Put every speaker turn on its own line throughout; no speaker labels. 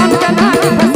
Bangladesh.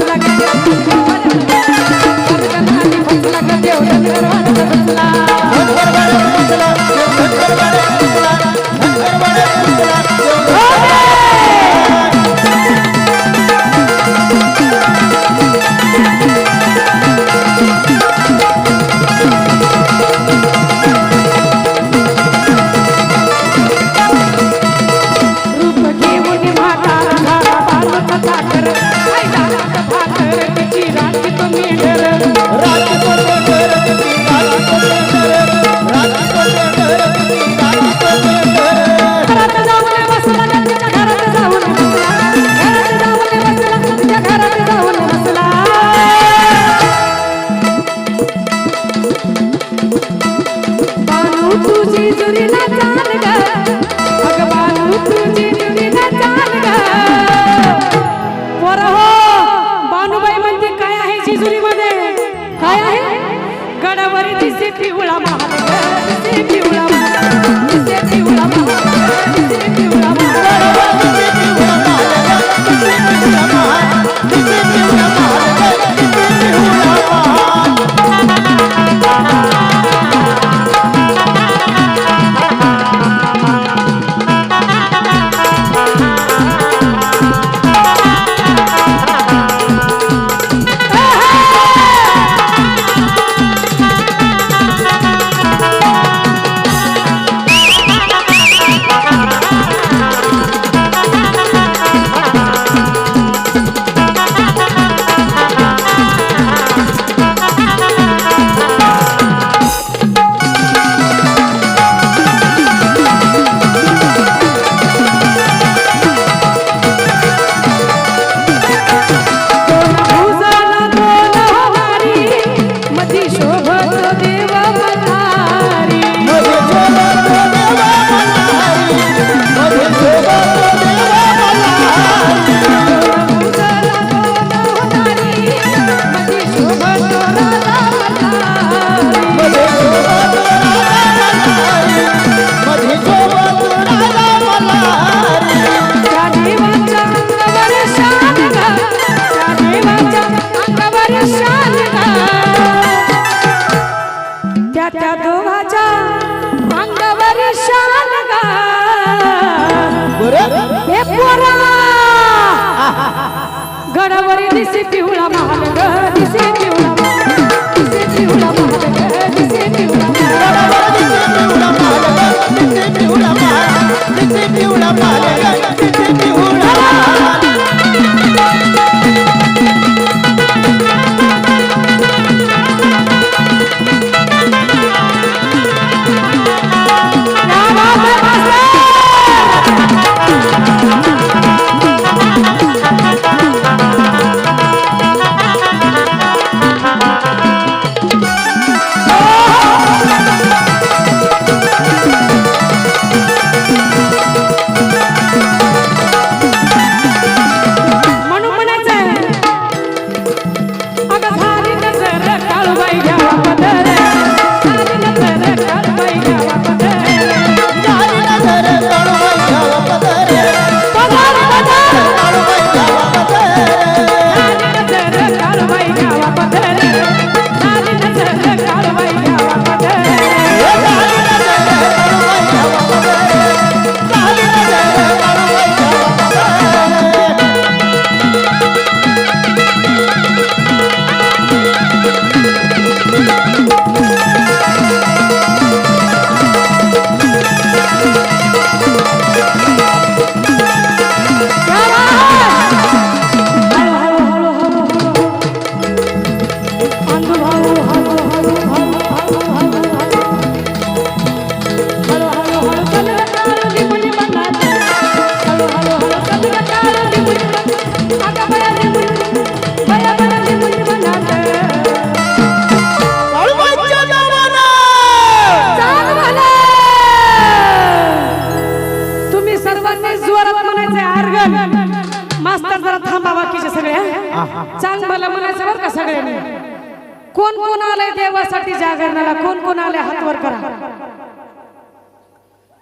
जेजुरीला चाल ग. हो. काय आहे जेजुरीमध्ये काय आहे? गडावरती पिवळा महाराज पिवळा पिवळा महाग सर्वांनी जोरात म्हणायचंय अर्गन मास्तर जरा थांबा बाकीचे सगळे चांग म्हणायचं बरं का सगळ्यांनी कोण कोण आलंय देवासाठी जागरणाला? कोण कोण आलंय हातवर करा.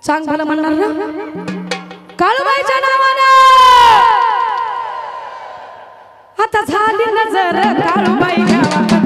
चांग झालं म्हणणार ना? काळूबाईच्या नावानं! आता झाली नजर काळूबाई गावाकडे